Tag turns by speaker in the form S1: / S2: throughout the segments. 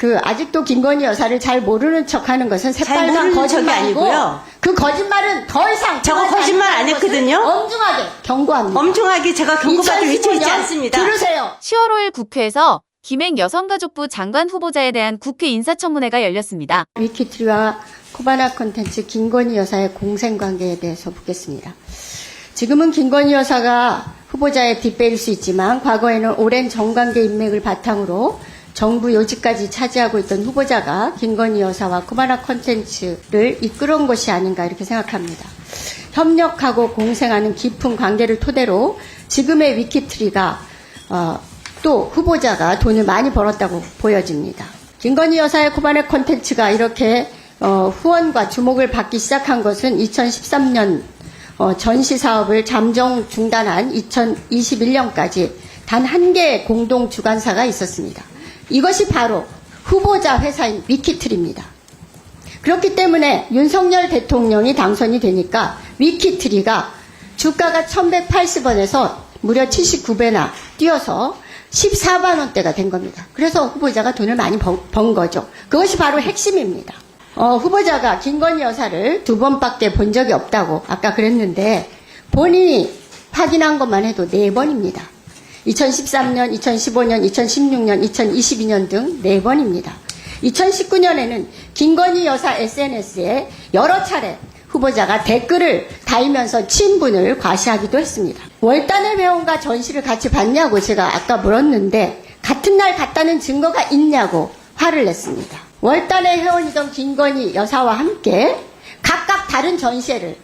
S1: 그 아직도 김건희 여사를 잘 모르는 척하는 것은 새빨간
S2: 모르는 척이
S1: 거짓말이고
S2: 아니고요.
S1: 그 거짓말은 더 이상
S2: 저거 거짓말 안 했거든요.
S1: 엄중하게 경고합니다.
S2: 엄청하게 제가 경고받을 위치에 있지
S1: 2015년
S2: 않습니다.
S1: 들으세요.
S3: 10월 5일 국회에서 김행 여성가족부 장관 후보자에 대한 국회 인사청문회가 열렸습니다.
S1: 위키트리와 코바나 콘텐츠 김건희 여사의 공생관계에 대해서 묻겠습니다. 지금은 김건희 여사가 후보자에 뒷배일 수 있지만 과거에는 오랜 정관계 인맥을 바탕으로 정부 요직까지 차지하고 있던 후보자가 김건희 여사와 코바나 콘텐츠를 이끌어온 것이 아닌가 이렇게 생각합니다. 협력하고 공생하는 깊은 관계를 토대로 지금의 위키트리가 어, 또 후보자가 돈을 많이 벌었다고 보여집니다. 김건희 여사의 코바네 콘텐츠가 이렇게 어, 후원과 주목을 받기 시작한 것은 2013년 어, 전시 사업을 잠정 중단한 2021년까지 단 한 개의 공동 주관사가 있었습니다. 이것이 바로 후보자 회사인 위키트리입니다. 그렇기 때문에 윤석열 대통령이 당선이 되니까 위키트리가 주가가 1180원에서 무려 79배나 뛰어서 14만 원대가 된 겁니다. 그래서 후보자가 돈을 많이 번, 번 거죠. 그것이 바로 핵심입니다. 어, 후보자가 김건희 여사를 두 번밖에 본 적이 없다고 아까 그랬는데 본인이 확인한 것만 해도 네 번입니다. 2013년, 2015년, 2016년, 2022년 등네 번입니다. 2019년에는 김건희 여사 SNS에 여러 차례 후보자가 댓글을 달면서 친분을 과시하기도 했습니다. 월단의 회원과 전시를 같이 봤냐고 제가 아까 물었는데 같은 날 갔다는 증거가 있냐고 화를 냈습니다. 월단의 회원이던 김건희 여사와 함께 각각 다른 전시회를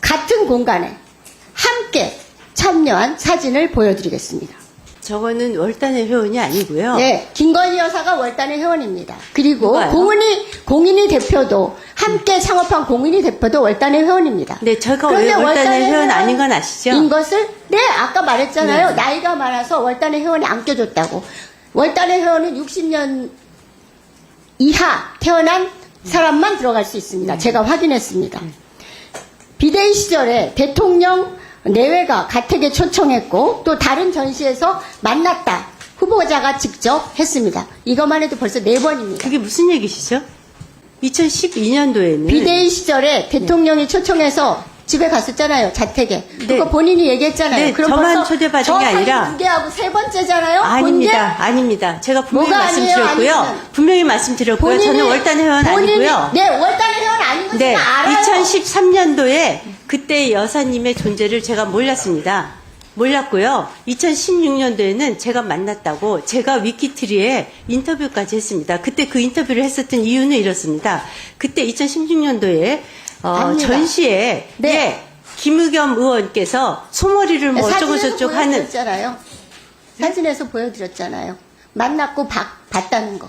S1: 같은 공간에 함께 참여한 사진을 보여드리겠습니다.
S2: 저거는 월단의 회원이 아니고요.
S1: 네, 김건희 여사가 월단의 회원입니다. 그리고
S2: 누가요?
S1: 공은이 공인이 대표도 함께 창업한 공인이 대표도 월단의 회원입니다.
S2: 네, 제가 왜 월단의 회원 아닌 건 아시죠?
S1: 인 것을 네 아까 말했잖아요.
S2: 네.
S1: 나이가 많아서 월단의 회원이 안 껴줬다고. 월단의 회원은 60년 이하 태어난 사람만 들어갈 수 있습니다.
S2: 네.
S1: 제가 확인했습니다. 비대위 시절에 대통령 내외가 가택에 초청했고 또 다른 전시에서 만났다. 후보자가 직접 했습니다. 이것만 해도 벌써 네 번입니다.
S2: 그게 무슨 얘기시죠? 2012년도에는
S1: 비대위 시절에 대통령이 초청해서 집에 갔었잖아요. 자택에. 그거 본인이 얘기했잖아요.
S2: 네,
S1: 그럼
S2: 저만
S1: 벌써
S2: 초대받은 저게
S1: 사진
S2: 아니라
S1: 두 개하고 세 번째잖아요.
S2: 아닙니다. 아닙니다. 제가 분명히
S1: 뭐가 아니에요?
S2: 말씀드렸고요.
S1: 아니면.
S2: 분명히 말씀드렸고요. 저는 월단의 회원
S1: 본인이-
S2: 아니고요.
S1: 네, 월단의 회원 아닌 거
S2: 네,
S1: 알아요.
S2: 2013년도에 그때 여사님의 존재를 제가 몰랐습니다. 몰랐고요. 2016년도에는 제가 만났다고 제가 위키트리에 인터뷰까지 했습니다. 그때 그 인터뷰를 했었던 이유는 이렇습니다. 그때 2016년도에 어,
S1: 압니다.
S2: 전시에
S1: 네.
S2: 예, 김의겸 의원께서 소머리를 뭐 어쩌고
S1: 사진에서
S2: 저쩌고 하는
S1: 보여드렸잖아요. 사진에서 보여드렸잖아요. 만났고 봤, 봤다는 거.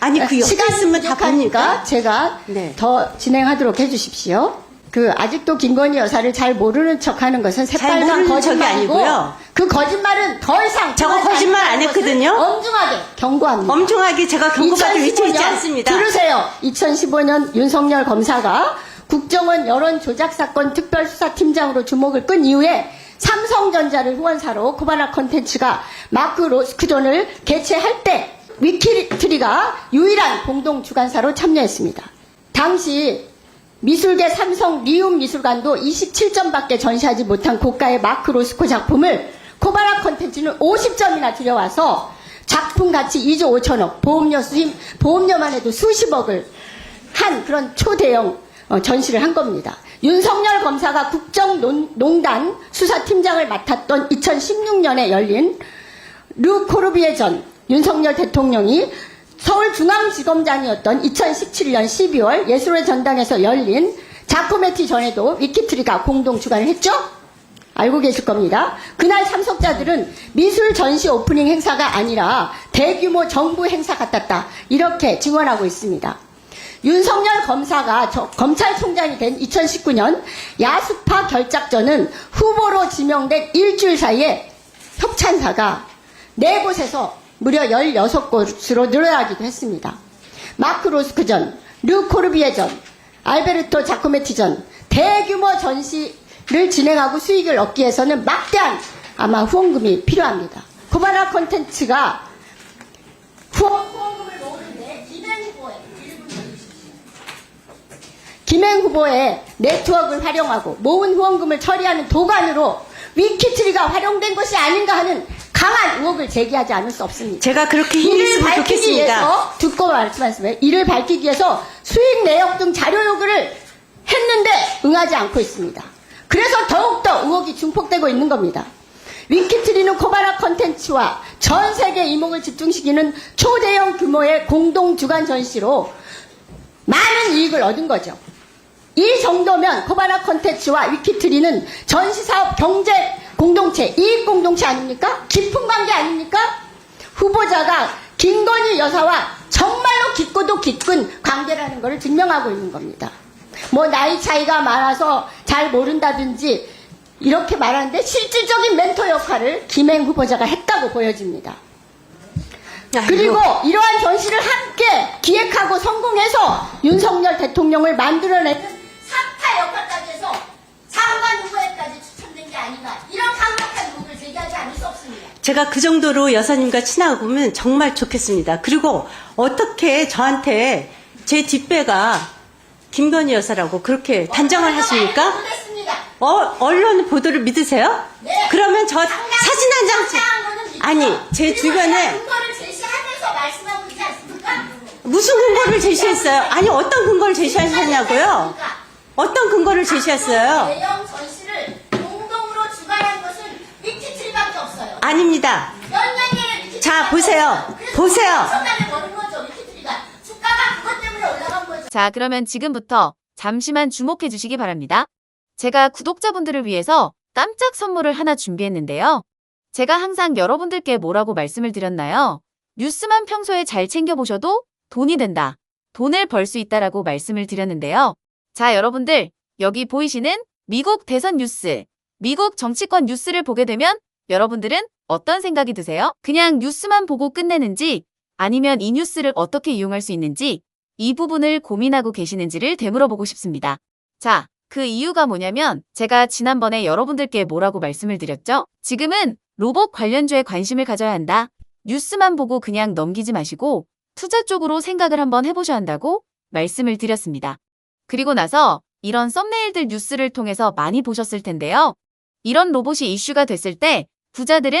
S2: 아니 그 옆에
S1: 시간이
S2: 있으면 다
S1: 부족하니까
S2: 봅니까?
S1: 제가
S2: 네.
S1: 더 진행하도록 해주십시오. 그 아직도 김건희 여사를 잘 모르는 척하는 것은 새빨간
S2: 모르는 척이
S1: 거짓말이고
S2: 아니고요.
S1: 그 거짓말은 더 이상
S2: 저거
S1: 통하지
S2: 거짓말 안
S1: 않는다는 것을
S2: 했거든요.
S1: 엄중하게 경고합니다.
S2: 엄청하게 제가 경고받을 위치에 있지
S1: 2015년
S2: 않습니다.
S1: 들으세요. 2015년 윤석열 검사가 국정원 여론 조작 사건 특별수사팀장으로 주목을 끈 이후에 삼성전자를 후원사로 코바나 컨텐츠가 마크 로스크존을 개최할 때 위키트리가 유일한 공동 주관사로 참여했습니다. 당시 미술계 삼성 리움 미술관도 27점밖에 전시하지 못한 고가의 마크 로스코 작품을 코바나 컨텐츠는 50점이나 들여와서 작품 가치 2조 5천억, 보험료 수임, 보험료만 해도 수십억을 한 그런 초대형 어, 전시를 한 겁니다. 윤석열 검사가 국정농단 수사팀장을 맡았던 2016년에 열린 르 코르비에 전 윤석열 대통령이 서울중앙지검장이었던 2017년 12월 예술의 전당에서 열린 자코메티 전에도 위키트리가 공동 주관을 했죠? 알고 계실 겁니다. 그날 참석자들은 미술 전시 오프닝 행사가 아니라 대규모 정부 행사 같았다. 이렇게 증언하고 있습니다. 윤석열 검사가 저- 검찰총장이 된 2019년 야수파 결작전은 후보로 지명된 일주일 사이에 협찬사가 네 곳에서 무려 16곳으로 늘어나기도 했습니다. 마크 로스크전, 류 코르비에전, 알베르토 자코메티전, 대규모 전시를 진행하고 수익을 얻기 위해서는 막대한 아마 후원금이 필요합니다. 코바나 콘텐츠가 후원금을 모으는데 김행 후보에 김행 후보의 네트워크를 활용하고 모은 후원금을 처리하는 도관으로 위키트리가 활용된 것이 아닌가 하는 강한 의혹을 제기하지 않을 수 없습니다.
S2: 제가 그렇게
S1: 이를
S2: 힘있으면
S1: 밝히기
S2: 좋겠습니다.
S1: 위해서 듣고 말씀하시면 이를 밝히기 위해서 수익 내역 등 자료 요구를 했는데 응하지 않고 있습니다. 그래서 더욱더 의혹이 증폭되고 있는 겁니다. 위키트리는 코바나 컨텐츠와 전 세계 이목을 집중시키는 초대형 규모의 공동 주간 전시로 많은 이익을 얻은 거죠. 이 정도면 코바나 컨텐츠와 위키트리는 전시사업 경제 공동체, 이익 공동체 아닙니까? 깊은 관계 아닙니까? 후보자가 김건희 여사와 정말로 깊고도 깊은 관계라는 것을 증명하고 있는 겁니다. 뭐 나이 차이가 많아서 잘 모른다든지 이렇게 말하는데 실질적인 멘토 역할을 김행 후보자가 했다고 보여집니다. 그리고 이러한 전시를 함께 기획하고 성공해서 윤석열 대통령을 만들어내는 사타 역할까지 해서 장관 후보에까지 추천된 게 아닌가
S2: 제가 그 정도로 여사님과 친하고 보면 정말 좋겠습니다. 그리고 어떻게 저한테 제 뒷배가 김건희 여사라고 그렇게 단정을 하십니까? 어, 언론 보도를 믿으세요?
S1: 네.
S2: 그러면 저 사진 한 장, 찍- 아니, 제 주변에
S1: 근거를 제시하면서 말씀하고 있지 않습니까?
S2: 무슨 근거를 제시했어요? 아니, 어떤 근거를 제시하셨냐고요? 어떤 근거를 제시했어요?
S1: 대형 전시를 공동으로 주관한 것은 위키트리밖에 없어요.
S2: 아닙니다. 자, 보세요. 보세요.
S3: 자, 그러면 지금부터 잠시만 주목해 주시기 바랍니다. 제가 구독자분들을 위해서 깜짝 선물을 하나 준비했는데요. 제가 항상 여러분들께 뭐라고 말씀을 드렸나요? 뉴스만 평소에 잘 챙겨보셔도 돈이 된다. 돈을 벌 수 있다라고 말씀을 드렸는데요. 자, 여러분들, 여기 보이시는 미국 대선 뉴스, 미국 정치권 뉴스를 보게 되면 여러분들은 어떤 생각이 드세요? 그냥 뉴스만 보고 끝내는지 아니면 이 뉴스를 어떻게 이용할 수 있는지 이 부분을 고민하고 계시는지를 되물어보고 싶습니다. 자, 그 이유가 뭐냐면 제가 지난번에 여러분들께 뭐라고 말씀을 드렸죠? 지금은 로봇 관련주에 관심을 가져야 한다. 뉴스만 보고 그냥 넘기지 마시고 투자 쪽으로 생각을 한번 해보셔야 한다고 말씀을 드렸습니다. 그리고 나서 이런 썸네일들 뉴스를 통해서 많이 보셨을 텐데요. 이런 로봇이 이슈가 됐을 때 부자들은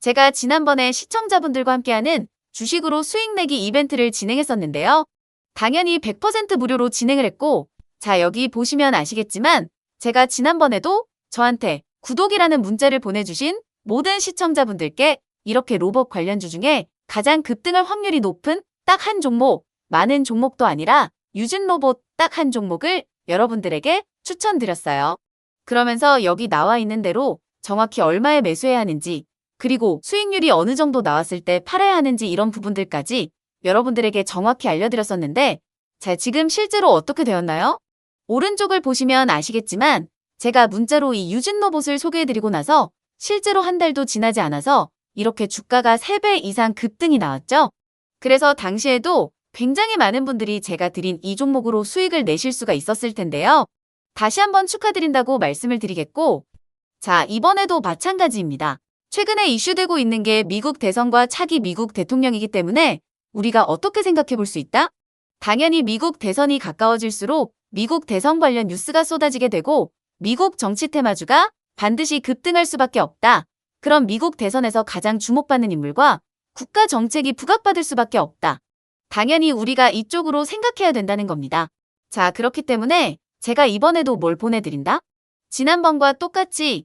S3: 제가 지난번에 시청자분들과 함께하는 주식으로 수익 내기 이벤트를 진행했었는데요. 당연히 100% 무료로 진행을 했고, 자, 여기 보시면 아시겠지만, 제가 지난번에도 저한테 구독이라는 문자를 보내주신 모든 시청자분들께 이렇게 로봇 관련주 중에 가장 급등할 확률이 높은 딱 한 종목, 많은 종목도 아니라 유진 로봇 딱 한 종목을 여러분들에게 추천드렸어요. 그러면서 여기 나와 있는 대로 정확히 얼마에 매수해야 하는지, 그리고 수익률이 어느 정도 나왔을 때 팔아야 하는지 이런 부분들까지 여러분들에게 정확히 알려드렸었는데, 자, 지금 실제로 어떻게 되었나요? 오른쪽을 보시면 아시겠지만, 제가 문자로 이 유진 로봇을 소개해드리고 나서 실제로 한 달도 지나지 않아서 이렇게 주가가 3배 이상 급등이 나왔죠. 그래서 당시에도 굉장히 많은 분들이 제가 드린 이 종목으로 수익을 내실 수가 있었을 텐데요. 다시 한번 축하드린다고 말씀을 드리겠고, 자, 이번에도 마찬가지입니다. 최근에 이슈되고 있는 게 미국 대선과 차기 미국 대통령이기 때문에 우리가 어떻게 생각해 볼 수 있다? 당연히 미국 대선이 가까워질수록 미국 대선 관련 뉴스가 쏟아지게 되고 미국 정치 테마주가 반드시 급등할 수밖에 없다. 그럼 미국 대선에서 가장 주목받는 인물과 국가 정책이 부각받을 수밖에 없다. 당연히 우리가 이쪽으로 생각해야 된다는 겁니다. 자, 그렇기 때문에 제가 이번에도 뭘 보내드린다? 지난번과 똑같이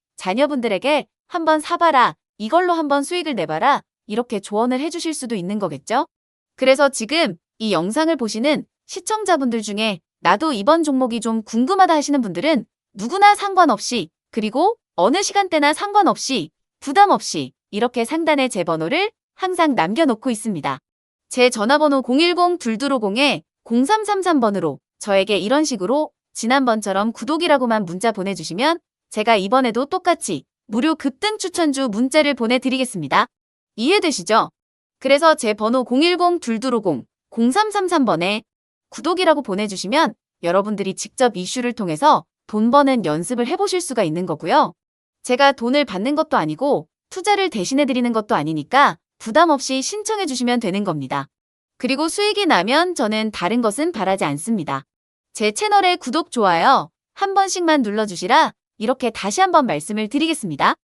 S3: 자녀분들에게 한번 사봐라, 이걸로 한번 수익을 내봐라, 이렇게 조언을 해주실 수도 있는 거겠죠? 그래서 지금 이 영상을 보시는 시청자분들 중에 나도 이번 종목이 좀 궁금하다 하시는 분들은 누구나 상관없이 그리고 어느 시간대나 상관없이 부담 없이 이렇게 상단에 제 번호를 항상 남겨놓고 있습니다. 제 전화번호 010-2250-0333번으로 저에게 이런 식으로 지난번처럼 구독이라고만 문자 보내주시면 제가 이번에도 똑같이 무료 급등 추천주 문자를 보내드리겠습니다. 이해되시죠? 그래서 제 번호 010-2250-0333번에 구독이라고 보내주시면 여러분들이 직접 이슈를 통해서 돈 버는 연습을 해보실 수가 있는 거고요. 제가 돈을 받는 것도 아니고 투자를 대신해드리는 것도 아니니까 부담 없이 신청해 주시면 되는 겁니다. 그리고 수익이 나면 저는 다른 것은 바라지 않습니다. 제 채널에 구독, 좋아요 한 번씩만 눌러주시라 이렇게 다시 한번 말씀을 드리겠습니다.